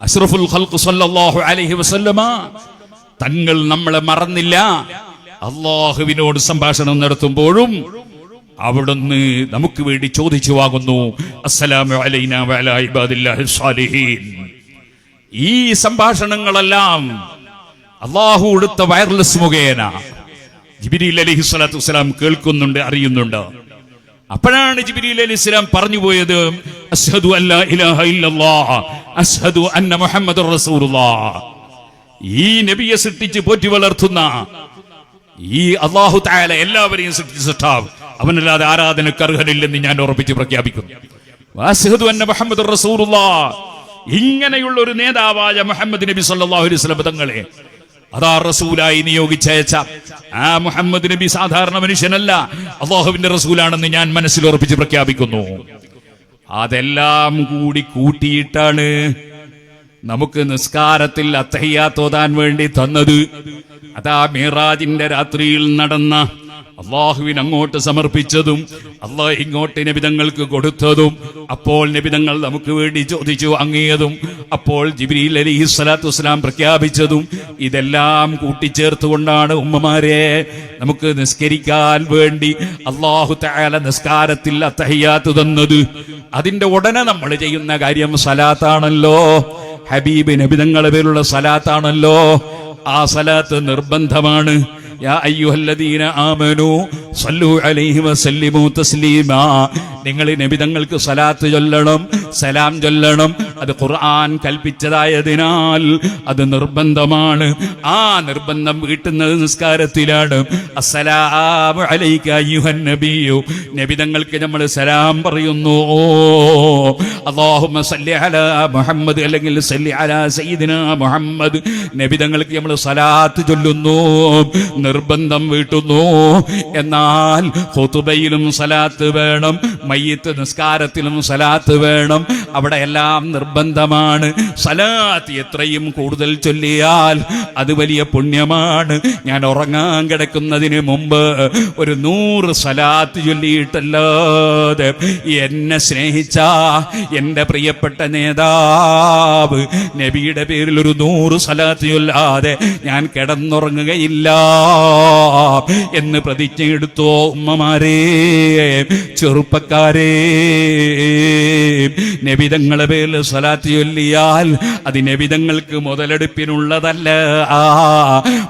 അഷ്റഫുൽ ഖൽഖ് സല്ലല്ലാഹു അലൈഹി വസല്ലമ തങ്ങൾ നമ്മളെ മറന്നില്ല. അള്ളാഹുവിനോട് സംഭാഷണം നടത്തുമ്പോഴും അവിടുന്ന് നമുക്ക് വേണ്ടി ചോദിച്ചു വാങ്ങുന്നു അസ്സലാമു വഅലാ സാലിഹീൻ. ഈ സംഭാഷണങ്ങളെല്ലാം അള്ളാഹു എടുത്ത വയർലെസ് മുഖേന ജിബിരി അലഹി സ്വലാത്തു വസ്സലാം കേൾക്കുന്നുണ്ട് അറിയുന്നുണ്ട്. അപ്പോഴാണ് ജിബിലി അലി ഇസ്ലാം പറഞ്ഞു പോയത് ഈ നബിയെ സൃഷ്ടിച്ച് പോറ്റി വളർത്തുന്ന ഈ അള്ളാഹു തായാല എല്ലാവരെയും സൃഷ്ടിച്ച സൃഷ്ടാവ് അവനല്ലാതെ ആരാധനക്ക് അർഹനില്ലെന്ന് ഞാൻ ഉറപ്പിച്ച് പ്രഖ്യാപിക്കുന്നു. മുഹമ്മദ് ഇങ്ങനെയുള്ള ഒരു നേതാവായ മുഹമ്മദ് നബി സല്ലല്ലാഹു അലൈഹി തങ്ങളെ അതാ റസൂലായി നിയോഗിച്ചയച്ച. ആ മുഹമ്മദ് നബി സാധാരണ മനുഷ്യനല്ല. അള്ളാഹുവിന്റെ റസൂലാണെന്ന് ഞാൻ മനസ്സിൽ ഉറപ്പിച്ച് പ്രഖ്യാപിക്കുന്നു. അതെല്ലാം കൂടി കൂട്ടിയിട്ടാണ് നമുക്ക് നിസ്കാരത്തിൽ അത്തഹയ്യാത്തോതാൻ വേണ്ടി തന്നത്. അതാ മീറാജിന്റെ രാത്രിയിൽ നടന്ന അള്ളാഹുവിന് അങ്ങോട്ട് സമർപ്പിച്ചതും അള്ളാഹ് ഇങ്ങോട്ട് നബിതങ്ങൾക്ക് കൊടുത്തതും അപ്പോൾ നബിതങ്ങൾ നമുക്ക് വേണ്ടി ചോദിച്ചു അങ്ങിയതും അപ്പോൾ ജിബ്രീൽ അലി സ്വലാത്തു വസ്സലാം പ്രഖ്യാപിച്ചതും ഇതെല്ലാം കൂട്ടിച്ചേർത്തുകൊണ്ടാണ് ഉമ്മമാരെ നമുക്ക് നിസ്കരിക്കാൻ വേണ്ടി അള്ളാഹു തആല നിസ്കാരത്തിൽ അത്തഹയ്യാത്ത് തന്നത്. അതിന്റെ ഉടനെ നമ്മൾ ചെയ്യുന്ന കാര്യം സലാത്താണല്ലോ. ഹബീബ് നബിതങ്ങളുടെ പേരുള്ള സലാത്താണല്ലോ. ആ സലാത്ത് നിർബന്ധമാണ്. യാ അയ്യുഹല്ലദീന ആമനു സല്ലു അലൈഹി വസല്ലിമു തസ്ലീമാ. നിങ്ങൾ നബിതങ്ങൾക്ക് സലാത്ത് ചൊല്ലണം സലാം ചൊല്ലണം. അത് ഖുർആൻ കൽപ്പിച്ചതായതിനാൽ അത് നിർബന്ധമാണ്. ആ നിർബന്ധം വീട്ടുന്നത് നിസ്കാരത്തിലാണ്. അസ്സലാമു അലൈക അയ്യുഹൻ നബിയു. നബിതങ്ങൾക്ക് നമ്മൾ സലാം പറയുന്നു. അല്ലാഹുമ്മ സല്ലി അലാ മുഹമ്മദ് അല്ലെങ്കിൽ സല്ലി അലാ സയ്യിദിന മുഹമ്മദ്. നബിതങ്ങൾക്ക് നമ്മൾ സലാത്ത് ചൊല്ലുന്നു നിർബന്ധം വീട്ടുന്നു. എന്നാൽ ഖുതുബയിലും സലാത്ത് വേണം മയ്യത്ത് നിസ്കാരത്തിലും സലാത്ത് വേണം. അവിടെ എല്ലാം നിർബന്ധമാണ്. സലാത്ത് എത്രയും കൂടുതൽ ചൊല്ലിയാൽ അത് വലിയ പുണ്യമാണ്. ഞാൻ ഉറങ്ങാൻ കിടക്കുന്നതിന് മുമ്പ് ഒരു നൂറ് സലാത്ത് ചൊല്ലിയിട്ടല്ലാതെ എന്നെ സ്നേഹിച്ച എന്റെ പ്രിയപ്പെട്ട നേതാവ് നബിയുടെ പേരിൽ ഒരു നൂറ് സലാത്ത് ചൊല്ലാതെ ഞാൻ കിടന്നുറങ്ങുകയില്ല എന്ന് പ്രതിജ്ഞ എടുത്തോ ഉമ്മമാരെ ചെറുപ്പക്കാരെ. നബിതങ്ങളെ പേരിൽ സലാത്ത് ചൊല്ലിയാൽ അത് നബിതങ്ങൾക്ക് മുതലെടുപ്പിനുള്ളതല്ല.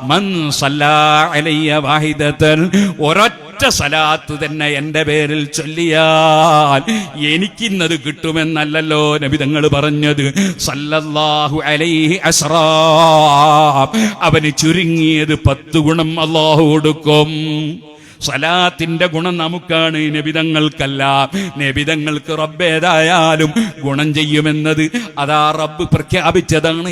മൻ സല്ലാ വാഹിദത്തൻ ഒരൊറ്റ സലാത്ത് തന്നെ എന്റെ പേരിൽ ചൊല്ലിയാൽ എനിക്കിന്നത് കിട്ടുമെന്നല്ലല്ലോ നബിതങ്ങൾ പറഞ്ഞത്. സല്ലല്ലാഹു അലൈഹി അസ്റാ. അവന് ചുരുങ്ങിയത് പത്ത് ഗുണം അള്ളാഹു കൊടുക്കും. സലാത്തിന്റെ ഗുണം നമുക്കാണ് നബിതങ്ങൾക്കല്ല. നബിതങ്ങൾക്ക് റബ്ബേതായാലും ഗുണം ചെയ്യുമെന്നത് അതാ റബ്ബ് പ്രഖ്യാപിച്ചതാണ്.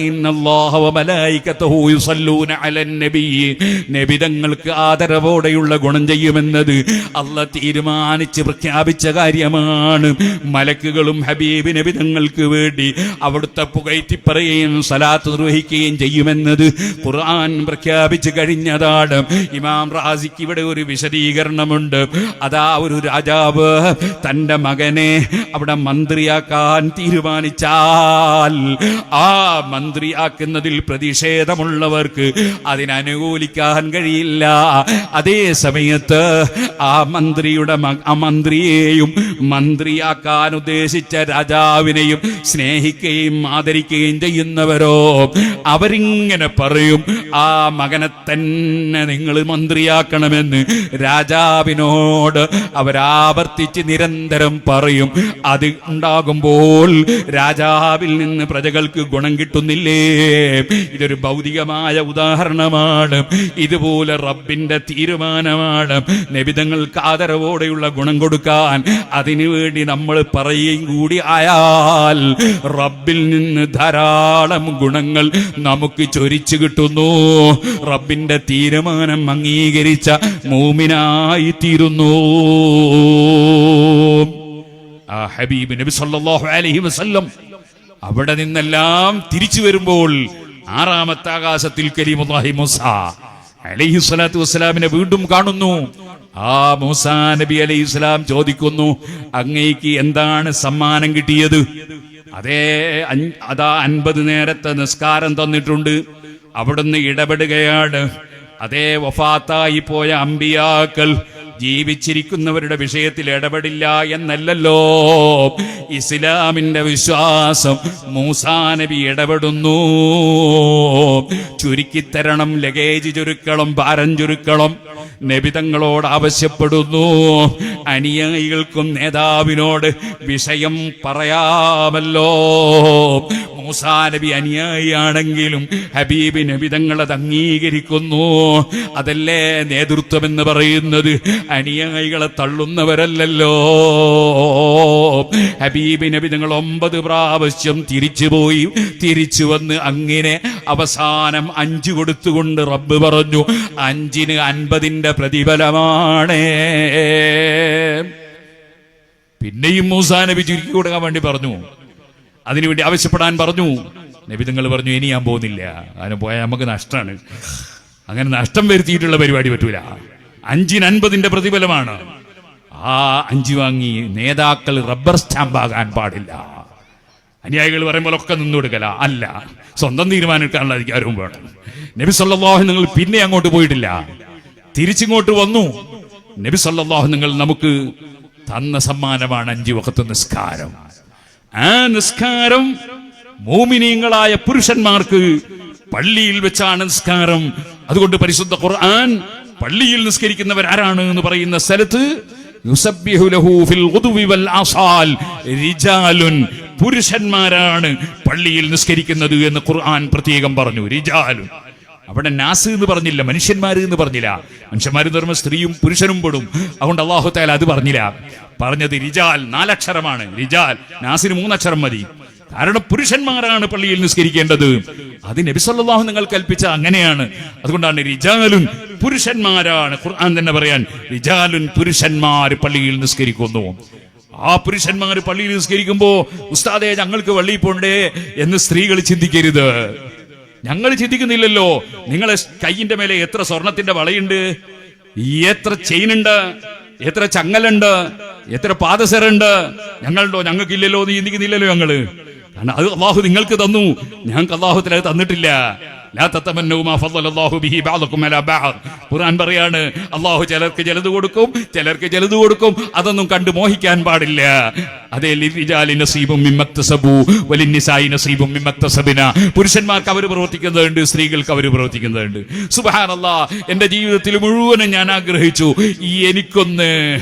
നബിതങ്ങൾക്ക് ആദരവോടെയുള്ള ഗുണം ചെയ്യുമെന്നത് അല്ല തീരുമാനിച്ച് പ്രഖ്യാപിച്ച കാര്യമാണ്. മലക്കുകളും ഹബീബ് നബിതങ്ങൾക്ക് വേണ്ടി അവിടുത്തെ പുകഴ്ത്തി പറയുകയും സലാത്ത് നിർവഹിക്കുകയും ചെയ്യുമെന്നത് ഖുർആൻ പ്രഖ്യാപിച്ചു കഴിഞ്ഞതാണ്. ഇമാം റാസിക്ക് ഇവിടെ ഒരു വിശദീകരണമുണ്ട് അതാ ഒരു രാജാവ് തന്റെ മകനെ അവിടെ മന്ത്രിയാക്കാൻ തീരുമാനിച്ചാൽ ആ മന്ത്രിയാക്കുന്നതിൽ പ്രതിഷേധമുള്ളവർക്ക് അതിനനുകൂലിക്കാൻ കഴിയില്ല. അതേ സമയത്ത് ആ മന്ത്രിയുടെ ആ മന്ത്രിയെയും മന്ത്രിയാക്കാൻ ഉദ്ദേശിച്ച രാജാവിനെയും സ്നേഹിക്കുകയും ആദരിക്കുകയും ചെയ്യുന്നവരോ അവരിങ്ങനെ പറയും ആ മകനെ തന്നെ നിങ്ങൾ മന്ത്രിയാക്കണമെന്ന് രാജാവിനോട് അവരാവർത്തിച്ച് നിരന്തരം പറയും. അത് ഉണ്ടാകുമ്പോൾ രാജാവിൽ നിന്ന് പ്രജകൾക്ക് ഗുണം കിട്ടുന്നില്ലേ? ഇതൊരു ഭൗതികമായ ഉദാഹരണമാണ്. ഇതുപോലെ റബ്ബിന്റെ തീരുമാനമാണ്. നബിതങ്ങൾക്ക് ആദരവോടെയുള്ള ഗുണം കൊടുക്കാൻ അതിനുവേണ്ടി നമ്മൾ പറയുകയും കൂടി ആയാൽ റബ്ബിൽ നിന്ന് ധാരാളം ഗുണങ്ങൾ നമുക്ക് ചൊരിച്ചു കിട്ടുന്നു. റബ്ബിന്റെ തീരുമാനം അംഗീകരിച്ച മൂമിനായി തീരുന്നു ആ ഹബീബ് നബി സല്ലല്ലാഹു അലൈഹി വസല്ലം അവിടെ നിന്നെല്ലാം തിരിച്ചു വരുമ്പോൾ ആറാമത്തെ ആകാശത്തിൽ കരീമുല്ലാഹി മൂസ അലൈഹി സ്വലാത്തു വസ്സലാമിനെ വീണ്ടും കാണുന്നു. ആ മൂസ നബി അലൈഹി സ്വലാം ചോദിക്കുന്നു അങ്ങേക്ക് എന്താണ് സമ്മാനം കിട്ടിയത്? അതേ അതാ അൻപത് നേരത്തെ നിസ്കാരം തന്നിട്ടുണ്ട്. അവിടുന്ന് ഇടപെടുകയാണ്. അതേ വഫാത്തായി പോയ അമ്പിയാക്കൾ ജീവിച്ചിരിക്കുന്നവരുടെ വിഷയത്തിൽ ഇടപെടില്ല എന്നല്ലല്ലോ. ഇസ്ലാമിന്റെ വിശ്വാസം മൂസാ നബി ഇടപെടുന്നു. ചുരുക്കിത്തരണം ലഗേജ് ചുരുക്കണം ഭാരം ചുരുക്കണം. നബിതങ്ങളോട് ആവശ്യപ്പെടുന്നു. അനുയായികൾക്കും നേതാവിനോട് വിഷയം പറയാമല്ലോ. മൂസാ നബി അനുയായിയാണെങ്കിലും ഹബീബ് നബിതങ്ങൾ അത് അംഗീകരിക്കുന്നു. അതല്ലേ നേതൃത്വം എന്ന് പറയുന്നത്? അനുയായികളെ തള്ളുന്നവരല്ലല്ലോ. ഹബീബ് നബി തങ്ങൾ ഒമ്പത് പ്രാവശ്യം തിരിച്ചുപോയി. തിരിച്ചു വന്ന് അങ്ങനെ അവസാനം അഞ്ച് കൊടുത്തുകൊണ്ട് റബ്ബ് പറഞ്ഞു അഞ്ചിന് അൻപതിന്റെ പ്രതിഫലമാണ്. പിന്നെയും മൂസാ നബി ചുരുക്കി കൊടുക്കാൻ വേണ്ടി പറഞ്ഞു. അതിനുവേണ്ടി ആവശ്യപ്പെടാൻ പറഞ്ഞു. നബി പറഞ്ഞു ഇനി ഞാൻ പോകുന്നില്ല. അതിന് പോയാൽ നമുക്ക് നഷ്ടമാണ്. അങ്ങനെ നഷ്ടം വരുത്തിയിട്ടുള്ള പരിപാടി പറ്റൂല. അഞ്ചിന് അൻപതിന്റെ പ്രതിഫലമാണ്. ആ അഞ്ചു വാങ്ങി നേതാക്കൾ റബ്ബർ സ്റ്റാമ്പ് സ്റ്റാമ്പാകാൻ പാടില്ല. അനുയായികൾ പറയുമ്പോൾ ഒക്കെ നിന്നു കൊടുക്കല. അല്ല സ്വന്തം തീരുമാനം എടുക്കാനുള്ള അധികാരവും വേണം. നബി സല്ലല്ലാഹു നിങ്ങൾ പിന്നെ അങ്ങോട്ട് പോയിട്ടില്ല. തിരിച്ചിങ്ങോട്ട് വന്നു. നബി സല്ലല്ലാഹു നിങ്ങൾ നമുക്ക് തന്ന സമ്മാനമാണ് അഞ്ചു വക്കത്ത് നിസ്കാരം. ആ നിസ്കാരം മോമിനീങ്ങളായ പുരുഷന്മാർക്ക് പള്ളിയിൽ വെച്ചാണ് നിസ്കാരം. അതുകൊണ്ട് പരിശുദ്ധ ഖുർആൻ പള്ളിയിൽ നിസ്കരിക്കുന്നവർ ആരാണ് എന്ന് പറയുന്ന സ്ഥലത്ത് പുരുഷന്മാരാണ് പള്ളിയിൽ നിസ്കരിക്കുന്നത് എന്ന് ഖുർആൻ പ്രത്യേകം പറഞ്ഞു. റിജാലുൻ. അവിടെ നാസ് എന്ന് പറഞ്ഞില്ല മനുഷ്യന്മാര് എന്ന് പറഞ്ഞില്ല. മനുഷ്യന്മാര് എന്ന് പറയുമ്പോൾ സ്ത്രീയും പുരുഷനും പെടും. അതുകൊണ്ട് അള്ളാഹു താല അത് പറഞ്ഞില്ല. പറഞ്ഞത് റിജാൽ നാലക്ഷരമാണ്. റിജാൽ നാസിന് മൂന്നക്ഷരം മതി. കാരണം പുരുഷന്മാരാണ് പള്ളിയിൽ നിസ്കരിക്കേണ്ടത്. അത് നബി സല്ലല്ലാഹു നിങ്ങൾ കൽപ്പിച്ച അങ്ങനെയാണ്. അതുകൊണ്ടാണ് റിജാലുൻ പുരുഷന്മാരാണ് ഖുർആൻ തന്നെ പറയാൻ റിജാലുൻ പുരുഷന്മാർ പള്ളിയിൽ നിസ്കരിക്കുന്നു. ആ പുരുഷന്മാർ പള്ളിയിൽ നിസ്കരിക്കുമ്പോ ഉസ്താദേ ഞങ്ങൾക്ക് വള്ളിയിൽ പോണ്ടേ? എന്ന് സ്ത്രീകൾ ചിന്തിക്കരുത്. ഞങ്ങൾ ചിന്തിക്കുന്നില്ലല്ലോ. നിങ്ങളെ കയ്യിന്റെ മേലെ എത്ര സ്വർണത്തിന്റെ വളയുണ്ട്? എത്ര ചെയിനുണ്ട് എത്ര ചങ്ങലുണ്ട് എത്ര പാദസരുണ്ട്. ഞങ്ങളുണ്ടോ? ഞങ്ങൾക്കില്ലല്ലോ നീ ഇന്തിക്കുന്നില്ലല്ലോ ഞങ്ങൾ. കാരണം അത് അള്ളാഹു നിങ്ങൾക്ക് തന്നു. ഞങ്ങൾക്ക് അള്ളാഹുത്തിൽ അത് തന്നിട്ടില്ല. ഖുർആൻ പറയാണ് അള്ളാഹു ചിലർക്ക് ചിലത് കൊടുക്കും ചിലർക്ക് ചിലത് കൊടുക്കും അതൊന്നും കണ്ടു മോഹിക്കാൻ പാടില്ല. അതേ പുരുഷന്മാർക്ക് അവർ പ്രവർത്തിക്കുന്നതുണ്ട് സ്ത്രീകൾക്ക് അവർ പ്രവർത്തിക്കുന്നതുണ്ട്. സുബഹാനല്ലാ എന്റെ ജീവിതത്തിൽ മുഴുവനും ഞാൻ ആഗ്രഹിച്ചു ഈ എനിക്കൊന്ന്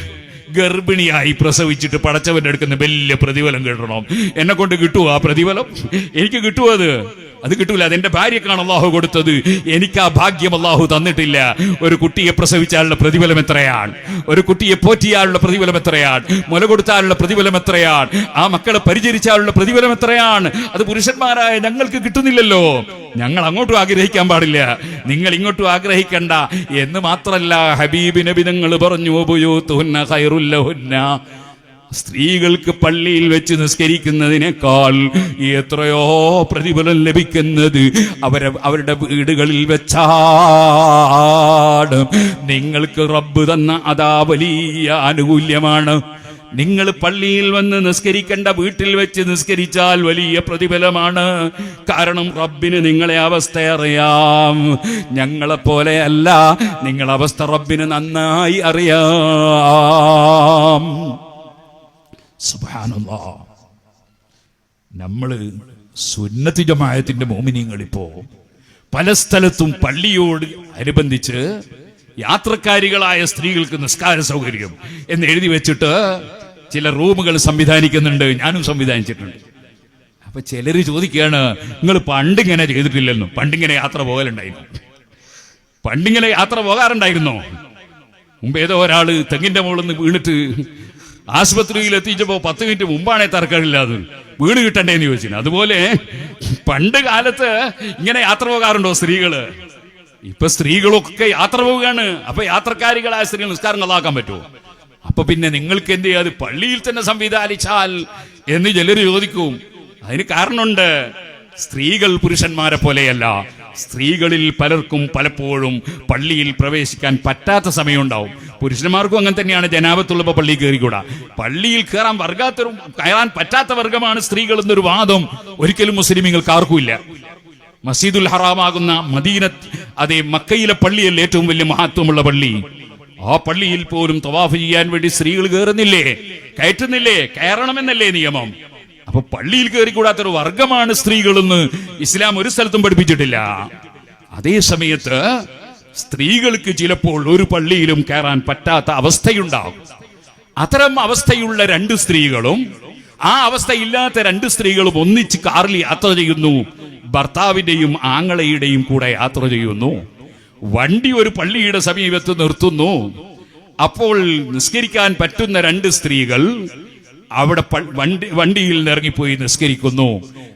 ഗർഭിണിയായി പ്രസവിച്ചിട്ട് പടച്ചവന്റെ അടുക്കുന്ന വലിയ പ്രതിഫലം കിട്ടണം. എന്നെ കൊണ്ട് കിട്ടുമോ ആ പ്രതിഫലം? എനിക്ക് കിട്ടുമോ അത്? അത് കിട്ടൂല. അതെന്റെ ഭാര്യക്കാണ് അള്ളാഹു കൊടുത്തത്. എനിക്ക് ആ ഭാഗ്യം അള്ളാഹു തന്നിട്ടില്ല. ഒരു കുട്ടിയെ പ്രസവിച്ചാലുള്ള പ്രതിഫലം എത്രയാണ്? ഒരു കുട്ടിയെ പോറ്റിയാലുള്ള പ്രതിഫലം എത്രയാണ്? മുല കൊടുത്താലുള്ള പ്രതിഫലം എത്രയാണ്? ആ മക്കളെ പരിചരിച്ചാലുള്ള പ്രതിഫലം എത്രയാണ്? അത് പുരുഷന്മാരായ ഞങ്ങൾക്ക് കിട്ടുന്നില്ലല്ലോ. ഞങ്ങൾ അങ്ങോട്ടും ആഗ്രഹിക്കാൻ പാടില്ല. നിങ്ങൾ ഇങ്ങോട്ടും ആഗ്രഹിക്കണ്ട. എന്ന് മാത്രല്ല ഹബീബ് നബി നിങ്ങൾ പറഞ്ഞു ഉപയൂത്തുന്ന ഖൈറുല്ലഹുന്ന സ്ത്രീകൾക്ക് പള്ളിയിൽ വെച്ച് നിസ്കരിക്കുന്നതിനേക്കാൾ എത്രയോ പ്രതിഫലം ലഭിക്കുന്നത് അവരെ അവരുടെ വീടുകളിൽ വെച്ചാണ്. നിങ്ങൾക്ക് റബ്ബ് തന്ന അതാ വലിയ ആനുകൂല്യമാണ്. നിങ്ങൾ പള്ളിയിൽ വന്ന് നിസ്കരിക്കേണ്ട വീട്ടിൽ വെച്ച് നിസ്കരിച്ചാൽ വലിയ പ്രതിഫലമാണ്. കാരണം റബ്ബിന് നിങ്ങളെ അവസ്ഥ അറിയാം. ഞങ്ങളെപ്പോലെയല്ല നിങ്ങളവസ്ഥ റബ്ബിന് നന്നായി അറിയാം. സുബ്ഹാനല്ലാ. നമ്മൾ സുന്നത്തി ജമായത്തിന്റെ മോമിനിയങ്ങളിപ്പോ പല സ്ഥലത്തും പള്ളിയോട് അനുബന്ധിച്ച് യാത്രക്കാരികളായ സ്ത്രീകൾക്ക് നിസ്കാര സൗകര്യം എന്ന് എഴുതി വെച്ചിട്ട് ചില റൂമുകൾ സംവിധാനിക്കുന്നുണ്ട്. ഞാനും സംവിധാനിച്ചിട്ടുണ്ട്. അപ്പൊ ചിലർ ചോദിക്കുകയാണ് നിങ്ങൾ പണ്ടിങ്ങനെ ചെയ്തിട്ടില്ലെന്നും. പണ്ടിങ്ങനെ യാത്ര പോകലുണ്ടായിരുന്നു. പണ്ടിങ്ങനെ യാത്ര പോകാറുണ്ടായിരുന്നോ. മുമ്പ് ഏതോ ഒരാൾ തെങ്ങിന്റെ മുകളിൽ നിന്ന് വീണിട്ട് ആശുപത്രിയിൽ എത്തിച്ചപ്പോ പത്ത് മിനിറ്റ് മുമ്പാണേ തർക്കമില്ലാതെ വീട് കിട്ടണ്ടേന്ന് ചോദിച്ചു അതുപോലെ പണ്ട് കാലത്ത് ഇങ്ങനെ യാത്ര പോകാറുണ്ടോ സ്ത്രീകൾ? ഇപ്പൊ സ്ത്രീകളൊക്കെ യാത്ര പോവുകയാണ്. അപ്പൊ യാത്രക്കാരികളായ സ്ത്രീകൾ നിസ്കാരം കഥാക്കാൻ പറ്റുമോ? അപ്പൊ പിന്നെ നിങ്ങൾക്ക് എന്ത് ചെയ്യാതെ പള്ളിയിൽ തന്നെ സംവിധാനിച്ചാൽ എന്ന് ചിലർ ചോദിക്കും. അതിന് കാരണമുണ്ട്. സ്ത്രീകൾ പുരുഷന്മാരെ പോലെയല്ല. സ്ത്രീകളിൽ പലർക്കും പലപ്പോഴും പള്ളിയിൽ പ്രവേശിക്കാൻ പറ്റാത്ത സമയമുണ്ടാവും. പുരുഷന്മാർക്കും അങ്ങനെ തന്നെയാണ്. ജനാപത്തുള്ളപ്പോൾ പള്ളിയിൽ കയറിക്കൂടാ. പള്ളിയിൽ കയറാൻ വർഗാത്ത കയറാൻ പറ്റാത്ത വർഗമാണ് സ്ത്രീകൾ എന്നൊരു വാദം ഒരിക്കലും മുസ്ലിമീങ്ങൾക്ക് ആർക്കുമില്ല മസീദുൽ ഹറാമാകുന്ന മദീന അതേ മക്കയിലെ പള്ളിയല്ലേ ഏറ്റവും വലിയ മഹത്വമുള്ള പള്ളി. ആ പള്ളിയിൽ പോലും തവാഫ് ചെയ്യാൻ വേണ്ടി സ്ത്രീകൾ കയറുന്നില്ലേ? കയറ്റുന്നില്ലേ? കയറണമെന്നല്ലേ നിയമം? അപ്പൊ പള്ളിയിൽ കയറിക്കൂടാത്തൊരു വർഗമാണ് സ്ത്രീകളെന്ന് ഇസ്ലാം ഒരു സ്ഥലത്തും പഠിപ്പിച്ചിട്ടില്ല. അതേ സമയത്ത് സ്ത്രീകൾക്ക് ചിലപ്പോൾ ഒരു പള്ളിയിലും കയറാൻ പറ്റാത്ത അവസ്ഥയുണ്ടാകും. അത്തരം അവസ്ഥയുള്ള രണ്ട് സ്ത്രീകളും ആ അവസ്ഥയില്ലാത്ത രണ്ട് സ്ത്രീകളും ഒന്നിച്ച് കാറിൽ യാത്ര ചെയ്യുന്നു. ഭർത്താവിന്റെയും ആങ്ങളയുടെയും കൂടെ യാത്ര ചെയ്യുന്നു. വണ്ടി ഒരു പള്ളിയുടെ സമീപത്ത് നിർത്തുന്നു. അപ്പോൾ നിസ്കരിക്കാൻ പറ്റുന്ന രണ്ട് സ്ത്രീകൾ അവിടെ വണ്ടി വണ്ടിയിൽ നിന്ന് ഇറങ്ങിപ്പോയി നിസ്കരിക്കുന്നു.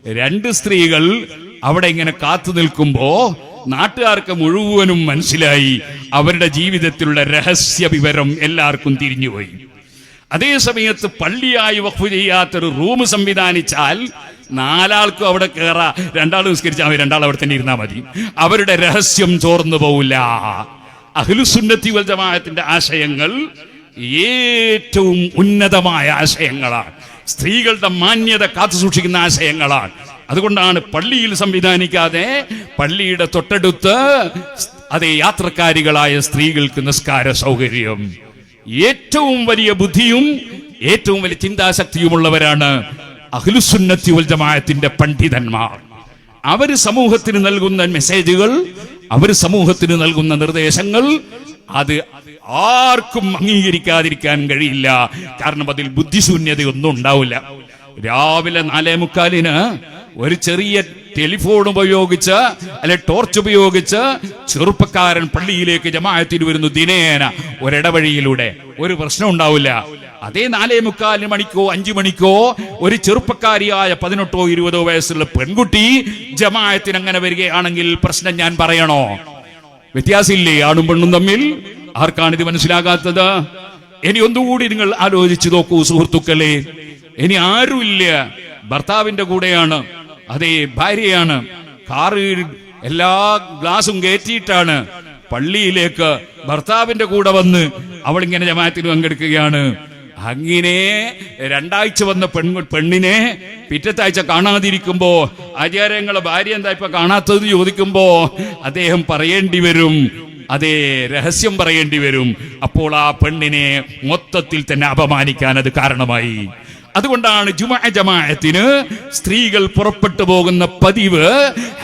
രണ്ട് സ്ത്രീകൾ അവിടെ ഇങ്ങനെ കാത്തു നിൽക്കുമ്പോ നാട്ടുകാർക്ക് മുഴുവനും മനസ്സിലായി. അവരുടെ ജീവിതത്തിലുള്ള രഹസ്യ വിവരം എല്ലാവർക്കും തിരിഞ്ഞുപോയി. അതേ സമയത്ത് പള്ളിയായി വഖഫ് ചെയ്യാത്തൊരു റൂം സംവിധാനിച്ചാൽ നാലാൾക്കും അവിടെ കയറാ രണ്ടാൾ നിസ്കരിച്ചാൽ മതി രണ്ടാൾ അവിടെ തന്നെ ഇരുന്നാൽ മതി. അവരുടെ രഹസ്യം ചോർന്നു പോവില്ല. അഖിലുസുന്നത്തി വൽ ജമാഅത്തിന്റെ ആശയങ്ങൾ ഏറ്റവും ഉന്നതമായ ആശയങ്ങളാണ്. സ്ത്രീകളുടെ മാന്യത കാത്തു സൂക്ഷിക്കുന്ന ആശയങ്ങളാണ്. അതുകൊണ്ടാണ് പള്ളിയിൽ സംവിധാനിക്കാതെ പള്ളിയുടെ തൊട്ടടുത്ത് അതേ യാത്രക്കാരികളായ സ്ത്രീകൾക്ക് നിസ്കാര സൗകര്യം. ഏറ്റവും വലിയ ബുദ്ധിയും ഏറ്റവും വലിയ ചിന്താശക്തിയുമുള്ളവരാണ് അഖിലുസുന്നത്തി വൽ ജമാഅത്തിന്റെ പണ്ഡിതന്മാർ. അവർ സമൂഹത്തിന് നൽകുന്ന മെസ്സേജുകൾ അവർ സമൂഹത്തിന് നൽകുന്ന നിർദ്ദേശങ്ങൾ അത് ആർക്കും അംഗീകരിക്കാതിരിക്കാൻ കഴിയില്ല. കാരണം അതിൽ ബുദ്ധിശൂന്യതയൊന്നും ഉണ്ടാവില്ല. രാവിലെ നാലേ മുക്കാലിന് ഒരു ചെറിയ ടെലിഫോൺ ഉപയോഗിച്ച് അല്ലെ ടോർച്ച് ഉപയോഗിച്ച് ചെറുപ്പക്കാരൻ പള്ളിയിലേക്ക് ജമാഅത്തിൽ വരുന്നു ദിനേന ഒരിടവഴിയിലൂടെ. ഒരു പ്രശ്നം ഉണ്ടാവില്ല. അതേ നാലേ മുക്കാലിന് മണിക്കോ അഞ്ചു മണിക്കോ ഒരു ചെറുപ്പക്കാരിയായ പതിനെട്ടോ ഇരുപതോ വയസ്സുള്ള പെൺകുട്ടി ജമാഅത്തിന് അങ്ങനെ വരികയാണെങ്കിൽ പ്രശ്നം ഞാൻ പറയണോ? വ്യത്യാസമില്ലേ? ആണും പെണ്ണും തമ്മിൽ? ആർക്കാണ് ഇത് മനസ്സിലാകാത്തത്? ഇനി ഒന്നുകൂടി നിങ്ങൾ ആലോചിച്ചു നോക്കൂ സുഹൃത്തുക്കളെ. ഇനി ആരുമില്ല. ഭർത്താവിന്റെ കൂടെയാണ്. അതേ ഭാര്യയാണ്. കാറിൽ എല്ലാ ഗ്ലാസും കയറ്റിയിട്ടാണ് പള്ളിയിലേക്ക് ഭർത്താവിന്റെ കൂടെ വന്ന് അവൾ ഇങ്ങനെ ജമാഅത്തിന് പങ്കെടുക്കുകയാണ്. അങ്ങനെ രണ്ടാഴ്ച വന്ന പെൺ പെണ്ണിനെ പിറ്റത്താഴ്ച കാണാതിരിക്കുമ്പോ ആചാര്യങ്ങളെ ഭാര്യ എന്താ ഇപ്പൊ കാണാത്തത് ചോദിക്കുമ്പോ അദ്ദേഹം പറയേണ്ടി വരും. അതേ രഹസ്യം പറയേണ്ടി വരും. അപ്പോൾ ആ പെണ്ണിനെ മൊത്തത്തിൽ തന്നെ അപമാനിക്കാൻ അത് കാരണമായി. അതുകൊണ്ടാണ് ജുമാ ജമാഅത്തിന് സ്ത്രീകൾ പുറപ്പെട്ടു പോകുന്ന പതിവ്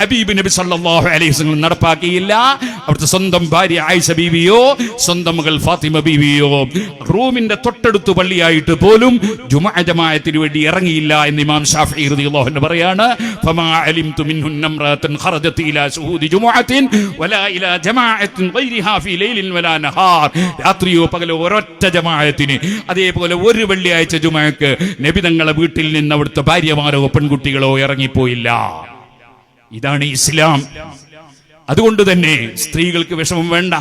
ഹബീബ് നബി സല്ലല്ലാഹു അലൈഹി വസല്ലം നടപ്പാക്കിയില്ല. അവിടുത്തെ സ്വന്തം ഭാര്യ ആയിഷ ബീവിയോ സ്വന്തം മകൾ ഫാത്തിമ ബീവിയോ റൂമിന്റെ തൊട്ടടുത്ത് പള്ളിയായിട്ട് പോലും ജുമാ ജമാഅത്തിന് വേണ്ടി ഇറങ്ങിയില്ല എന്ന് ഇമാം ഷാഫി റളിയല്ലാഹു അൻഹു പറയാണ്. ഫമാ അലിംതു ഇലാ ശുഹൂദി ജുമുഅത്തിൻ വലാ ഇലാ ജമാഅത്തിൻ ഫീ ലൈലിൻ വലാ നഹാർ. രാത്രിയോ പകലോ ഒരൊറ്റ ജമാഅത്തിന്. അതേപോലെ ഒരു വെള്ളിയാഴ്ച ജുമാക്ക് നബി തങ്ങളെ വീട്ടിൽ നിന്ന് അവിടുത്തെ ഭാര്യമാരോ പെൺകുട്ടികളോ ഇറങ്ങിപ്പോയില്ല. ഇതാണ് ഇസ്ലാം. അതുകൊണ്ട് തന്നെ സ്ത്രീകൾക്ക് വിഷമം വേണ്ട.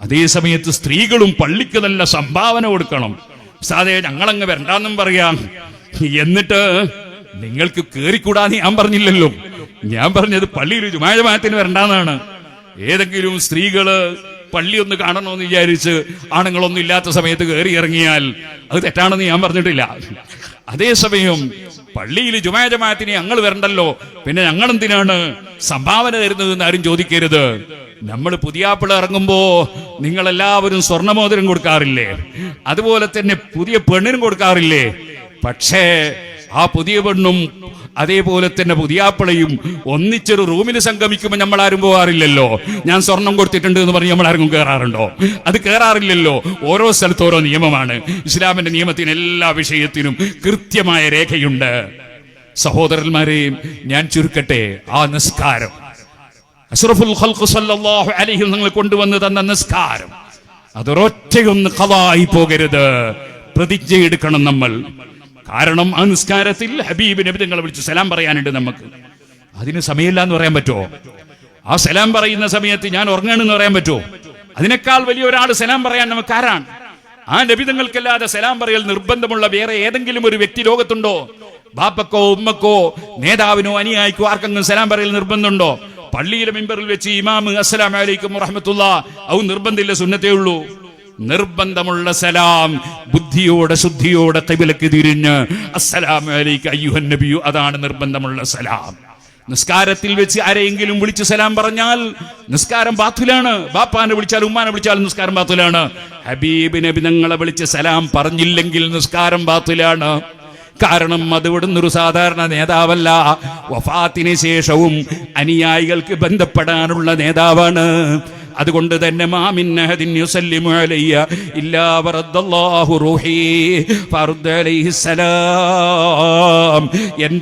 അതേ സമയത്ത് സ്ത്രീകളും പള്ളിക്ക് നല്ല സംഭാവന കൊടുക്കണം. സാധേ ഞങ്ങളങ്ങ് വരണ്ടാന്നും പറയാം. എന്നിട്ട് നിങ്ങൾക്ക് കേറിക്കൂടാന്ന് ഞാൻ പറഞ്ഞില്ലല്ലോ. ഞാൻ പറഞ്ഞത് പള്ളിയിൽ ജുമാജമാത്തിന് വരണ്ടാന്നാണ്. ഏതെങ്കിലും സ്ത്രീകൾ പള്ളി ഒന്ന് കാണണമെന്ന് വിചാരിച്ച് ആണുങ്ങളൊന്നും ഇല്ലാത്ത സമയത്ത് കയറി ഇറങ്ങിയാൽ അത് തെറ്റാണെന്ന് ഞാൻ പറഞ്ഞിട്ടില്ല. അതേസമയം പള്ളിയിൽ ജുമാ ജമാഅത്തിന് ഞങ്ങൾ വരണ്ടല്ലോ. പിന്നെ ഞങ്ങൾ എന്തിനാണ് സംഭാവന തരുന്നതെന്ന് ആരും ചോദിക്കരുത്. നമ്മൾ പുതിയാപ്പിള ഇറങ്ങുമ്പോ നിങ്ങൾ എല്ലാവരും സ്വർണമോതിരം കൊടുക്കാറില്ലേ? അതുപോലെ തന്നെ പുതിയ പെണ്ണിനും കൊടുക്കാറില്ലേ? പക്ഷേ ആ പുതിയ പെണ്ണും അതേപോലെ തന്നെ പുതിയാപ്പിളയും ഒന്നിച്ചൊരു റൂമിൽ സംഗമിക്കുമ്പോൾ നമ്മൾ ആരും പോകാറില്ലല്ലോ ഞാൻ സ്വർണം കൊടുത്തിട്ടുണ്ട് എന്ന് പറഞ്ഞ് നമ്മൾ ആരും കയറാറുണ്ടോ അത് കയറാറില്ലല്ലോ ഓരോ സ്ഥലത്ത് ഓരോ നിയമമാണ്. ഇസ്ലാമിന്റെ നിയമത്തിന് എല്ലാ വിഷയത്തിനും കൃത്യമായ രേഖയുണ്ട്. സഹോദരന്മാരെയും ഞാൻ ചുരുക്കട്ടെ ആ നിസ്കാരം. അഷ്റഫുൽ അലൈഹി നിങ്ങൾ കൊണ്ടുവന്ന് തന്ന നിസ്കാരം. അതൊരൊറ്റയൊന്ന് കഥായി പോകരുത്. പ്രതിജ്ഞ എടുക്കണം നമ്മൾ. കാരണം ആ നിസ്കാരത്തിൽ ഹബീബ് നബി തങ്ങളെ വിളിച്ച് സലാം പറയാനുണ്ട് നമുക്ക്. അതിന് സമയമില്ല എന്ന് പറയാൻ പറ്റുമോ? ആ സലാം പറയുന്ന സമയത്ത് ഞാൻ ഉറങ്ങണെന്ന് പറയാൻ പറ്റുമോ? അതിനേക്കാൾ വലിയ ഒരാൾ സലാം പറയാൻ നമുക്ക് ആരാണ് ആ നബിതങ്ങൾക്കല്ലാതെ സലാം പറയൽ നിർബന്ധമുള്ള വേറെ ഏതെങ്കിലും ഒരു വ്യക്തി ലോകത്തുണ്ടോ? ബാപ്പക്കോ ഉമ്മക്കോ നേതാവിനോ അനുയായിക്കോ ആർക്കെങ്കിലും സലാം പറയൽ നിർബന്ധമുണ്ടോ? പള്ളിയിലെ മെമ്പറിൽ വെച്ച് ഇമാമ് അസ്സലാം അലൈക്കും റഹ്മത്തുള്ള ഔ നിർബന്ധമില്ല സുന്നത്തേ ഉള്ളൂ. നിർബന്ധമുള്ള സലാം ബുദ്ധിയോടെ ശുദ്ധിയോടെ കൈവിലക്ക് തിരിഞ്ഞ് അസ്സലാം അലൈക്ക് അയ്യുഹൻ നബിയു അതാണ് നിർബന്ധമുള്ള സലാം. നിസ്കാരത്തിൽ വെച്ച് ആരെയെങ്കിലും വിളിച്ച് സലാം പറഞ്ഞാൽ നിസ്കാരം ബാത്തുലാണ്. ബാപ്പാനെ വിളിച്ചാൽ ഉമ്മാനെ വിളിച്ചാൽ നിസ്കാരം ബാത്തുലാണ്. ഹബീബ് നബി നിങ്ങളെ വിളിച്ച് സലാം പറഞ്ഞില്ലെങ്കിൽ നിസ്കാരം ബാത്തുലാണ്. കാരണം അത് ഇവിടുന്ന് ഒരു സാധാരണ നേതാവല്ല. വഫാത്തിന് ശേഷവും അനുയായികൾക്ക് ബന്ധപ്പെടാനുള്ള നേതാവാണ്. അതുകൊണ്ട് തന്നെ എന്റെ യുസല്ലിമു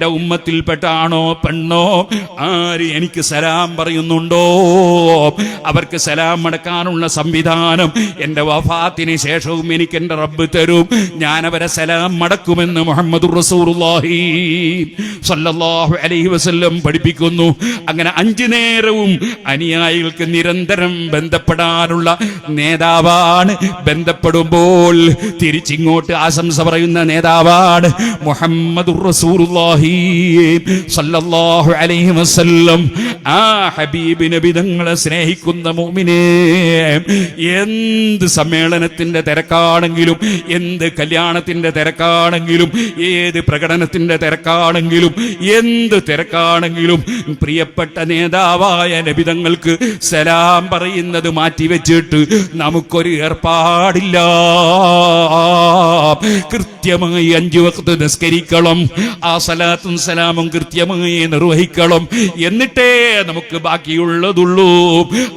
ഉമ്മത്തിൽപ്പെട്ട ആണോ പെണ്ണോ? ആര് എനിക്ക് സലാം പറയുന്നുണ്ടോ? അവർക്ക് സലാം മടക്കാനുള്ള സംവിധാനം എന്റെ വഫാത്തിന് ശേഷവും എനിക്ക് എന്റെ റബ്ബ് തരും. ഞാൻ അവരെ സലാം മടക്കുമെന്ന് മുഹമ്മദ് അലൈഹി വസല്ലം പഠിപ്പിക്കുന്നു. അങ്ങനെ അഞ്ചു നേരവും അനുയായികൾക്ക് നിരന്തരം ബന്ധപ്പെടാനുള്ള നേതാവാണ്. ബന്ധപ്പെടുമ്പോൾ തിരിച്ചിങ്ങോട്ട് ആശംസ പറയുന്ന നേതാവാണ് മുഹമ്മദ് അലൈഹി വസല്ലം. ആ ഹബീബ് നബി തങ്ങളെ സ്നേഹിക്കുന്ന മോമിനെ എന്ത് സമ്മേളനത്തിന്റെ തിരക്കാണെങ്കിലും എന്ത് കല്യാണത്തിന്റെ തിരക്കാണെങ്കിലും ഏത് പ്രകടനത്തിന്റെ തിരക്കാണെങ്കിലും എന്ത് തിരക്കാണെങ്കിലും പ്രിയപ്പെട്ട നേതാവായ നബിതങ്ങൾക്ക് സലാം പറയുന്നത് മാറ്റിവെച്ചിട്ട് നമുക്കൊരു ഏർപ്പാടില്ല. കൃത്യമായി അഞ്ചു വക്ത് നിസ്കരിക്കണം. ആ സലാത്തും സലാമും കൃത്യമായി നിർവഹിക്കണം. എന്നിട്ടേ നമുക്ക് ബാക്കിയുള്ളതുള്ളൂ.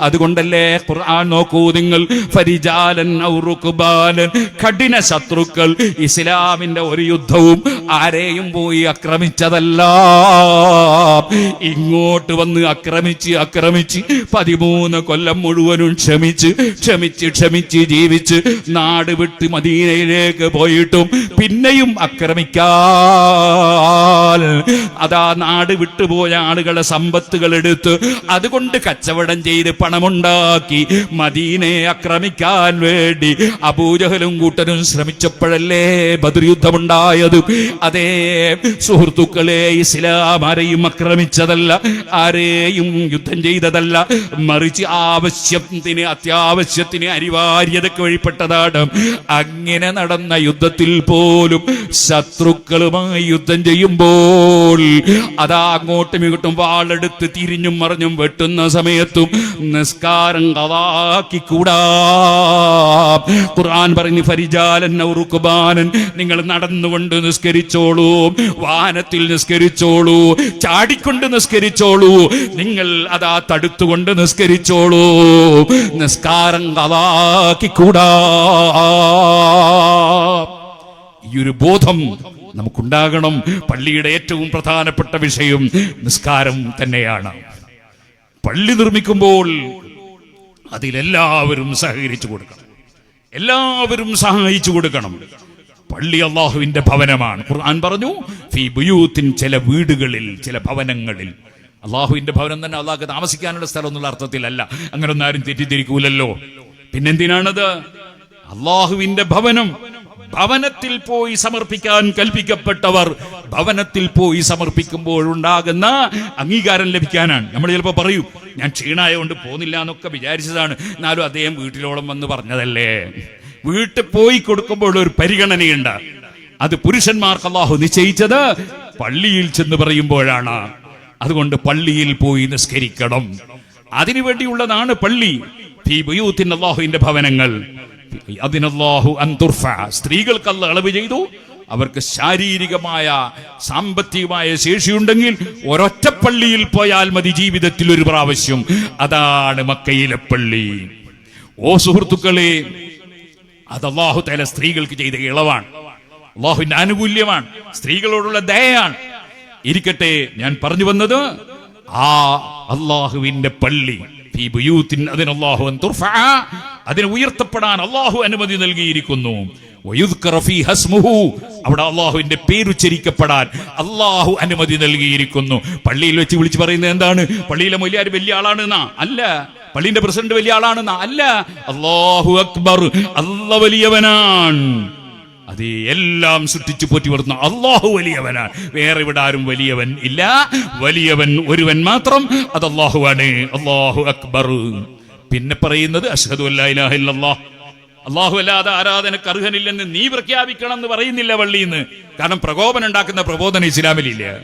അതുകൊണ്ടല്ലേ ഖുർആൻ നോക്കൂ നിങ്ങൾ. ഫരിജാലൻ ഔ റുക്ബാലൻ കഠിന ശത്രുക്കൾ. ഇസ്ലാമിന്റെ ഒരു യുദ്ധവും ആരെയും പോയി ആക്രമിച്ചതല്ല. ഇങ്ങോട്ട് വന്ന് ആക്രമിച്ച് ആക്രമിച്ച് പതിമൂന്ന് കൊല്ലം മുഴുവനും ക്ഷമിച്ച് ക്ഷമിച്ച് ക്ഷമിച്ച് ജീവിച്ച് നാട് വിട്ട് മദീനയിലേക്ക് പോയിട്ടും പിന്നെയും ആക്രമിക്കാൻ അതാ നാട് വിട്ടുപോയ ആളുകളെ സമ്പത്തുകൾ എടുത്ത് അതുകൊണ്ട് കച്ചവടം ചെയ്ത് പണമുണ്ടാക്കി മദീനയെ ആക്രമിക്കാൻ വേണ്ടി അബൂജഹലും കൂട്ടനും ശ്രമിച്ചപ്പോഴല്ലേ ബദർ യുദ്ധമുണ്ടായത്. അതേ സുഹൃത്തുക്കളെ ഇസ്ലാം ആരെയും ആക്രമിച്ചതല്ല ആരെയും യുദ്ധം ചെയ്തതല്ല മറിച്ച് ആവശ്യത്തിന് അത്യാവശ്യത്തിന് അനിവാര്യതയ്ക്ക് വഴിപ്പെട്ടതാണ്. അങ്ങനെ നടന്ന യുദ്ധത്തിൽ പോലും ശത്രുക്കളുമായി യുദ്ധം ചെയ്യുമ്പോൾ അതാ അങ്ങോട്ടും ഇങ്ങോട്ടും വാളെടുത്ത് തിരിഞ്ഞും മറിഞ്ഞും വെട്ടുന്ന സമയത്തും നിസ്കാരം കഥാക്കിക്കൂടാ ഖുർആൻ പറഞ്ഞു ഫരിജാലൻ ഔ റുക്ബാനൻ നിങ്ങൾ നടന്നുകൊണ്ട് നിസ്കരിച്ചോളൂ വാഹനത്തിൽ നിസ്കരിച്ചോളൂ ചാടിക്കൊണ്ട് നിസ്കരിച്ചോളൂ നിങ്ങൾ അതാ തടുത്തുകൊണ്ട് നിസ്കരിച്ചോളൂ. നിസ്കാരം കഥാക്കിക്കൂടാ ഈ ഒരു ബോധം നമുക്കുണ്ടാകണം. പള്ളിയുടെ ഏറ്റവും പ്രധാനപ്പെട്ട വിഷയം നിസ്കാരം തന്നെയാണ്. പള്ളി നിർമ്മിക്കുമ്പോൾ അതിലെല്ലാവരും സഹകരിച്ചു കൊടുക്കണം. എല്ലാവരും സഹായിച്ചു കൊടുക്കണം. പള്ളി അള്ളാഹുവിന്റെ ഭവനമാണ്. ഖുർആൻ പറഞ്ഞു ഫി ബുയൂത്തിൻ ചില വീടുകളിൽ ചില ഭവനങ്ങളിൽ അള്ളാഹുവിന്റെ ഭവനം തന്നെ അള്ളാഹ് താമസിക്കാനുള്ള സ്ഥലം എന്നുള്ള അർത്ഥത്തിലല്ല. അങ്ങനെ ഒന്നും ആരും തെറ്റിദ്ധരിക്കൂലല്ലോ. പിന്നെന്തിനാണത്? അള്ളാഹുവിന്റെ ഭവനം ഭവനത്തിൽ പോയി സമർപ്പിക്കാൻ കൽപ്പിക്കപ്പെട്ടവർ ഭവനത്തിൽ പോയി സമർപ്പിക്കുമ്പോൾ ഉണ്ടാകുന്ന അംഗീകാരം ലഭിക്കാനാണ്. നമ്മൾ ചിലപ്പോൾ പറയും ഞാൻ ക്ഷീണായതുകൊണ്ട് പോകുന്നില്ല എന്നൊക്കെ വിചാരിച്ചതാണ്. എന്നാലും അദ്ദേഹം വീട്ടിലോളം വന്ന് പറഞ്ഞതല്ലേ? വീട്ടിൽ പോയി കൊടുക്കുമ്പോൾ ഒരു പരിഗണനയുണ്ട്. അത് പുരുഷന്മാർക്ക് അള്ളാഹു നിശ്ചയിച്ചത് പള്ളിയിൽ ചെന്ന് പറയുമ്പോഴാണ്. അതുകൊണ്ട് പള്ളിയിൽ പോയി നിസ്കരിക്കണം. അതിനുവേണ്ടിയുള്ളതാണ് പള്ളി. അള്ളാഹുവിന്റെ ഭവനങ്ങൾ. അതിനല്ലാഹു സ്ത്രീകൾക്ക് അല്ല അളവ് ചെയ്തു. അവർക്ക് ശാരീരികമായ സാമ്പത്തികമായ ശേഷിയുണ്ടെങ്കിൽ ഒരൊറ്റ പള്ളിയിൽ പോയാൽ മതി ജീവിതത്തിൽ ഒരു പ്രാവശ്യം. അതാണ് മക്കയിലെ പള്ളി. ഓ സുഹൃത്തുക്കളെ അത് അള്ളാഹു തല സ്ത്രീകൾക്ക് ചെയ്ത ഇളവാണ്. അള്ളാഹുവിന്റെ ആനുകൂല്യമാണ്. സ്ത്രീകളോടുള്ള ദയയാണ്. ഇരിക്കട്ടെ ഞാൻ പറഞ്ഞു വന്നത് ആ അള്ളാഹുവിന്റെ പള്ളി അതിന് ഉയർത്തപ്പെടാൻ അള്ളാഹു അനുമതി നൽകിയിരിക്കുന്നു. അവിടെ അള്ളാഹുവിന്റെ പേരുച്ചരിക്കപ്പെടാൻ അള്ളാഹു അനുമതി നൽകിയിരിക്കുന്നു. പള്ളിയിൽ വെച്ച് വിളിച്ചു പറയുന്നത് എന്താണ്? പള്ളിയിലെ മൊലിയാർ വലിയ ആളാണെന്നാ? അല്ല. പള്ളിന്റെ പ്രസിഡന്റ് വലിയ ആളാണെന്നാ? അല്ല. അള്ളാഹു അക്ബർ അല്ല വലിയവനാണ്. അത് എല്ലാം സൃഷ്ടിച്ചു പോറ്റി വരുന്ന അള്ളാഹു വലിയവനാണ് വേറെ ഇവിടെ ആരും വലിയവൻ ഇല്ല. വലിയവൻ ഒരുവൻ മാത്രം അത് അള്ളാഹുവാണ് അള്ളാഹു അക്ബർ. പിന്നെ പറയുന്നത് അഷ്ഹദു അല്ലാ ഇലാഹ ഇല്ലല്ലാഹ് അള്ളാഹു അല്ലാതെ ആരാധനക്ക് അർഹനില്ലെന്ന് നീ പ്രഖ്യാപിക്കണം എന്ന് പറയുന്നില്ല വള്ളിന്ന്. കാരണം പ്രകോപനം ഉണ്ടാക്കുന്ന പ്രബോധനം ഇസ്ലാമിലില്ല.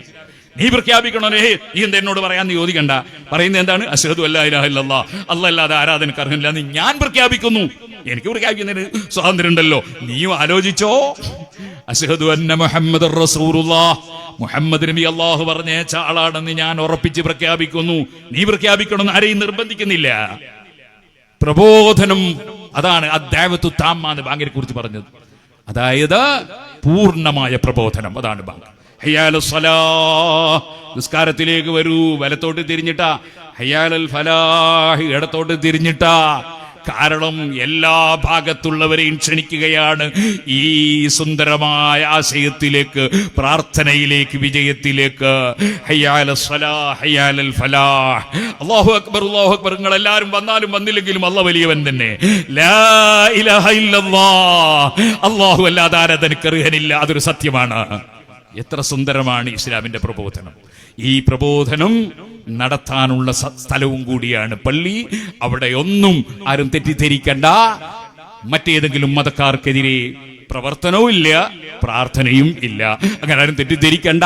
നീ പ്രഖ്യാപിക്കണോ? ഏ നീ എന്താ എന്നോട് പറയാന്ന് ചോദിക്കണ്ട. പറയുന്നത് എന്താണ്? അഷഹദു അല്ലാ ഇലാഹ ഇല്ലല്ലാ. അല്ലാഹ് അല്ലാതെ ആരാധനക്ക് അർഹനില്ല എന്ന് ഞാൻ പ്രഖ്യാപിക്കുന്നു. എനിക്ക് പ്രഖ്യാപിക്കുന്നതിന് സ്വാതന്ത്ര്യം ഉണ്ടല്ലോ നീയും ആലോചിച്ചോ. അഷഹദു അന്ന മുഹമ്മദ് മുഹമ്മദ് നബി അള്ളാഹു പറഞ്ഞേച്ച ആളാണെന്ന് ഞാൻ ഉറപ്പിച്ച് പ്രഖ്യാപിക്കുന്നു. നീ പ്രഖ്യാപിക്കണമെന്ന് ആരെയും നിർബന്ധിക്കുന്നില്ല. പ്രബോധനം അതാണ് അദ്ദേഹത്തു താമ്മ എന്ന് ബാങ്കിനെ കുറിച്ച് പറഞ്ഞത്. അതായത് പൂർണമായ പ്രബോധനം അതാണ് ബാങ്ക്. നിസ്കാരത്തിലേക്ക് വരൂ വലത്തോട്ട് തിരിഞ്ഞിട്ടാ. ഹയാലൽ ഫലാഹ് ഇടത്തോട്ട് തിരിഞ്ഞിട്ടാ. കാരണം എല്ലാ ഭാഗത്തുള്ളവരെയും ക്ഷണിക്കുകയാണ്. ഈ സുന്ദരമായ ആശയത്തിലേക്ക് പ്രാർത്ഥനയിലേക്ക് വിജയത്തിലേക്ക്. ഹയ്യാലൽ ഫലാഹ് അക്ബർ അക്ബർ. നിങ്ങൾ എല്ലാവരും വന്നാലും വന്നില്ലെങ്കിലും അല്ല വലിയവൻ തന്നെ. അള്ളാഹു അല്ലാതെ ആരാധനക്ക് അർഹനില്ല. അതൊരു സത്യമാണ്. എത്ര സുന്ദരമാണ് ഇസ്ലാമിന്റെ പ്രബോധനം. ഈ പ്രബോധനം നടത്താനുള്ള സ്ഥലവും കൂടിയാണ് പള്ളി. അവിടെ ഒന്നും ആരും തെറ്റിദ്ധരിക്കണ്ട. മറ്റേതെങ്കിലും മതക്കാർക്കെതിരെ പ്രവർത്തനവും ഇല്ല പ്രാർത്ഥനയും ഇല്ല. അങ്ങനെ ആരും തെറ്റിദ്ധരിക്കണ്ട.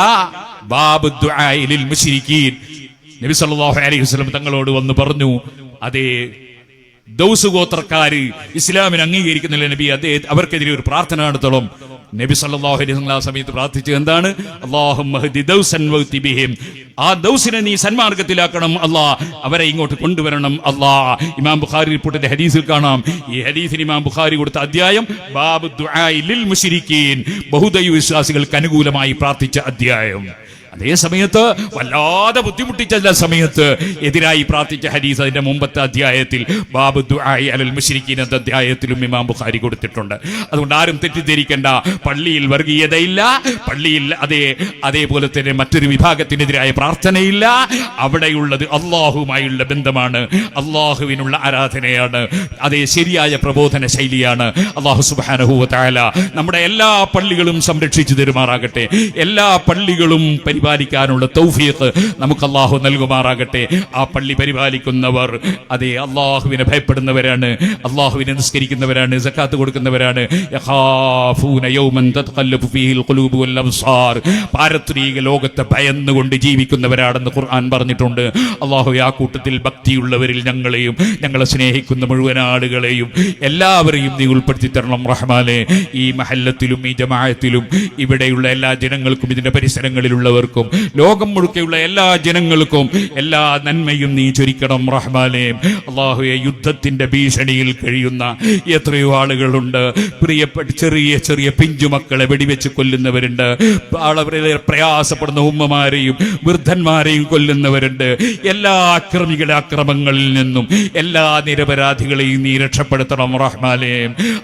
ബാബു മുഷിരിക്കീൻ നബി സല്ലല്ലാഹു അലൈഹി വസല്ലം തങ്ങളോട് വന്ന് പറഞ്ഞു അതേ ദൗസ് ഗോത്രക്കാര് ഇസ്ലാമിനെ അംഗീകരിക്കുന്നില്ല നബി. അതേ അവർക്കെതിരെ ഒരു പ്രാർത്ഥന നടത്തണം. നബി സല്ലല്ലാഹു അലൈഹി വസല്ലം ആ സമയത്ത് പ്രാർത്ഥിച്ചു എന്താണ്? ബിഹിം. ആ ദൗസിനെ നീ സന്മാർഗത്തിലാക്കണം അല്ലാ. അവരെ ഇങ്ങോട്ട് കൊണ്ടുവരണം അല്ലാ. ഇമാം ബുഖാരി റിപ്പോർട്ടിന്റെ ഹദീസിൽ കാണാം. ഈ ഹദീസിന് ഇമാം ബുഖാരി കൊടുത്ത അധ്യായം ബാബു ദുആഇ ലിൽ മുശ്രിക്കീൻ. ബഹുദൈവ വിശ്വാസികൾക്ക് അനുകൂലമായി പ്രാർത്ഥിച്ച അധ്യായം. അതേ സമയത്ത് വല്ലാതെ ബുദ്ധിമുട്ടിച്ച ചില സമയത്ത് എതിരായി പ്രാർത്ഥിച്ച ഹരീസ് അതിന്റെ മുമ്പത്തെ അധ്യായത്തിൽ ബാബു ദുആഇ അലൽ മുശ്രിക്കീൻ എന്ന അധ്യായത്തിലും ഇമാം ബുഖാരി കൊടുത്തിട്ടുണ്ട്. അതുകൊണ്ട് ആരും തെറ്റിദ്ധരിക്കേണ്ട. പള്ളിയിൽ വർഗീയതയില്ല. പള്ളിയിൽ അതേ അതേപോലെ തന്നെ മറ്റൊരു വിഭാഗത്തിനെതിരായ പ്രാർത്ഥനയില്ല. അവിടെയുള്ളത് അള്ളാഹുമായുള്ള ബന്ധമാണ്. അള്ളാഹുവിനുള്ള ആരാധനയാണ്. അതേ ശരിയായ പ്രബോധന ശൈലിയാണ്. അള്ളാഹു സുബാനഹുല നമ്മുടെ എല്ലാ പള്ളികളും സംരക്ഷിച്ചു തരുമാറാകട്ടെ. എല്ലാ പള്ളികളും പരിപാലിക്കാനുള്ള തൗഫീഖ് നമുക്ക് അള്ളാഹു നൽകുമാറാകട്ടെ. ആ പള്ളി പരിപാലിക്കുന്നവർ അതെ അള്ളാഹുവിനെ ഭയപ്പെടുന്നവരാണ് അള്ളാഹുവിനെ നിസ്കരിക്കുന്നവരാണ് സക്കാത്ത് കൊടുക്കുന്നവരാണ്. പാരത്രിക ലോകത്തെ ഭയന്നുകൊണ്ട് ജീവിക്കുന്നവരാണെന്ന് ഖുർആൻ പറഞ്ഞിട്ടുണ്ട്. അള്ളാഹു ആ കൂട്ടത്തിൽ ഭക്തിയുള്ളവരിൽ ഞങ്ങളെയും ഞങ്ങളെ സ്നേഹിക്കുന്ന മുഴുവൻ ആളുകളെയും എല്ലാവരെയും നീ ഉൾപ്പെടുത്തി തരണം റഹ്മാനെ. ഈ മഹല്ലത്തിലും ഈ ജമാഅത്തിലും ഇവിടെയുള്ള എല്ലാ ജനങ്ങൾക്കും ഇതിന്റെ പരിസരങ്ങളിലുള്ളവർക്കും ലോകം മുഴുക്കെയുള്ള എല്ലാ ജനങ്ങൾക്കും എല്ലാ നന്മയും നീ ചൊരിക്കണം റഹ്മാനെ. അള്ളാഹുയെ യുദ്ധത്തിന്റെ ഭീഷണിയിൽ കഴിയുന്ന എത്രയോ ആളുകളുണ്ട്. പ്രിയപ്പെട്ട ചെറിയ ചെറിയ പിഞ്ചുമക്കളെ വെടിവെച്ച് കൊല്ലുന്നവരുണ്ട്. വളരെ പ്രയാസപ്പെടുന്ന ഉമ്മമാരെയും വൃദ്ധന്മാരെയും കൊല്ലുന്നവരുണ്ട്. എല്ലാ അക്രമികളുടെ അക്രമങ്ങളിൽ നിന്നും എല്ലാ നിരപരാധികളെയും നീ രക്ഷപ്പെടുത്തണം റഹ്മാനെ.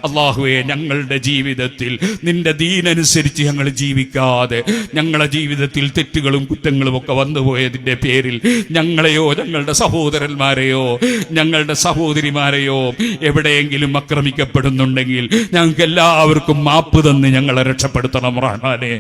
അള്ളാഹുവെ ഞങ്ങളുടെ ജീവിതത്തിൽ നിന്റെ ദീനനുസരിച്ച് ഞങ്ങൾ ജീവിക്കാതെ ഞങ്ങളുടെ ജീവിതത്തിൽ തെറ്റുകളും കുറ്റങ്ങളും ഒക്കെ വന്നുപോയതിന്റെ പേരിൽ ഞങ്ങളെയോ ഞങ്ങളുടെ സഹോദരന്മാരെയോ ഞങ്ങളുടെ സഹോദരിമാരെയോ എവിടെയെങ്കിലും ആക്രമിക്കപ്പെടുന്നുണ്ടെങ്കിൽ ഞങ്ങൾക്ക് എല്ലാവർക്കും മാപ്പ് തന്ന് ഞങ്ങളെ രക്ഷപ്പെടുത്തണം റഹ്മാനെ.